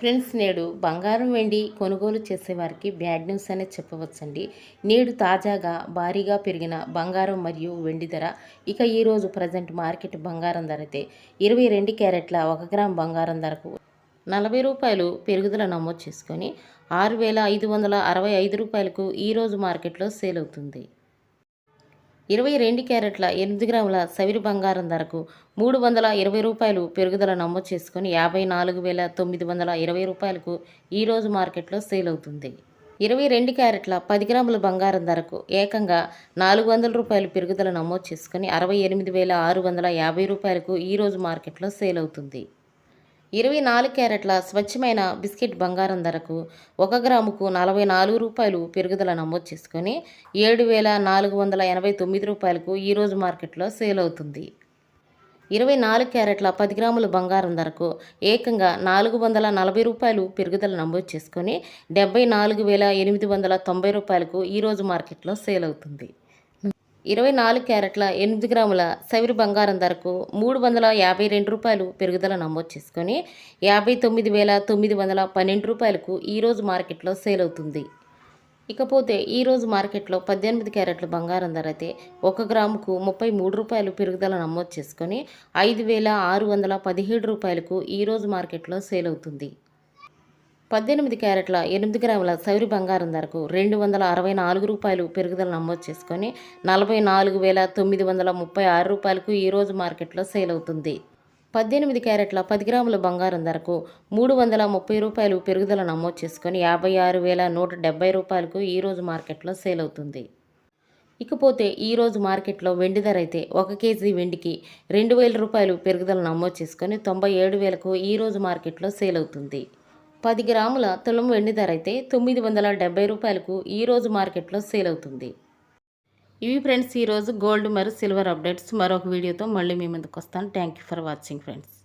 Friends నేడు బంగారం వెండి కొనుగోలు చేసేవారికి బ్యాడ్ న్యూస్ అనే చెప్పవచ్చండి. నేడు తాజాగా భారీగా పెరిగిన బంగారం మరియు వెండి ధర. ఇక ఈరోజు ప్రజెంట్ మార్కెట్ బంగారం ధర అయితే ఇరవై రెండు క్యారెట్ల ఒక గ్రామ్ బంగారం ధరకు నలభై రూపాయలు పెరుగుదల నమోదు చేసుకొని ఆరు వేల ఐదు వందల అరవై ఐదు రూపాయలకు ఈరోజు మార్కెట్లో సేల్ అవుతుంది. ఇరవై రెండు క్యారెట్ల ఎనిమిది గ్రాముల సవిరి బంగారం ధరకు మూడు వందల ఇరవై రూపాయలు పెరుగుదల నమోదు చేసుకొని యాభై నాలుగు వేల తొమ్మిది వందల ఇరవై రూపాయలకు ఈరోజు మార్కెట్లో సేల్ అవుతుంది. ఇరవై రెండు క్యారెట్ల పది గ్రాముల బంగారం ధరకు ఏకంగా నాలుగు వందల రూపాయలు పెరుగుదల నమోదు చేసుకుని అరవై ఎనిమిది వేల ఆరు వందల యాభై రూపాయలకు ఈరోజు మార్కెట్లో సేల్ అవుతుంది. ఇరవై నాలుగు క్యారెట్ల స్వచ్ఛమైన బిస్కెట్ బంగారం ధరకు ఒక గ్రాముకు నలభై నాలుగు రూపాయలు పెరుగుదల నమోదు చేసుకొని ఏడు వేల నాలుగు వందల ఎనభై తొమ్మిది రూపాయలకు ఈరోజు మార్కెట్లో సేల్ అవుతుంది. ఇరవై నాలుగు క్యారెట్ల పది గ్రాముల బంగారం ధరకు ఏకంగా నాలుగు వందల నలభై రూపాయలు పెరుగుదల నమోదు చేసుకొని డెబ్బై నాలుగు వేల ఎనిమిది వందల తొంభై రూపాయలకు ఈరోజు మార్కెట్లో సేల్ అవుతుంది. ఇరవై నాలుగు క్యారెట్ల ఎనిమిది గ్రాముల సవిరి బంగారం ధరకు మూడు వందల యాభై రెండు రూపాయలు పెరుగుదల నమోదు చేసుకొని యాభై తొమ్మిది వేల తొమ్మిది వందల పన్నెండు రూపాయలకు ఈరోజు మార్కెట్లో సేల్ అవుతుంది. ఇకపోతే ఈరోజు మార్కెట్లో పద్దెనిమిది క్యారెట్ల బంగారం ధర అయితే ఒక గ్రాముకు ముప్పై మూడు రూపాయలు పెరుగుదల నమోదు చేసుకొని ఐదు వేల ఆరు వందల పదిహేడు రూపాయలకు ఈరోజు మార్కెట్లో సేల్ అవుతుంది. పద్దెనిమిది క్యారెట్ల ఎనిమిది గ్రాముల సౌరి బంగారం ధరకు రెండు వందల అరవై నాలుగు రూపాయలు పెరుగుదల నమోదు చేసుకొని నలభై నాలుగు వేల తొమ్మిది వందల ముప్పై ఆరు రూపాయలకు ఈరోజు మార్కెట్లో సేల్ అవుతుంది. పద్దెనిమిది క్యారెట్ల పది గ్రాముల బంగారం ధరకు మూడు వందల ముప్పై రూపాయలు పెరుగుదల నమోదు చేసుకొని యాభై ఆరు వేల నూట డెబ్బై రూపాయలకు ఈరోజు మార్కెట్లో సేల్ అవుతుంది. ఇకపోతే ఈరోజు మార్కెట్లో వెండి ధర అయితే ఒక కేజీ వెండికి రెండు వేల రూపాయలు పెరుగుదల నమోదు చేసుకొని తొంభై ఏడు వేలకు ఈరోజు మార్కెట్లో సేల్ అవుతుంది. పది గ్రాముల తులం వెండి ధర అయితే తొమ్మిది వందల డెబ్బై రూపాయలకు ఈరోజు మార్కెట్లో సేల్ అవుతుంది. ఇవి ఫ్రెండ్స్ ఈరోజు గోల్డ్ మరియు సిల్వర్ అప్డేట్స్. మరొక వీడియోతో మళ్ళీ మీ ముందుకు వస్తాను. Thank you for watching friends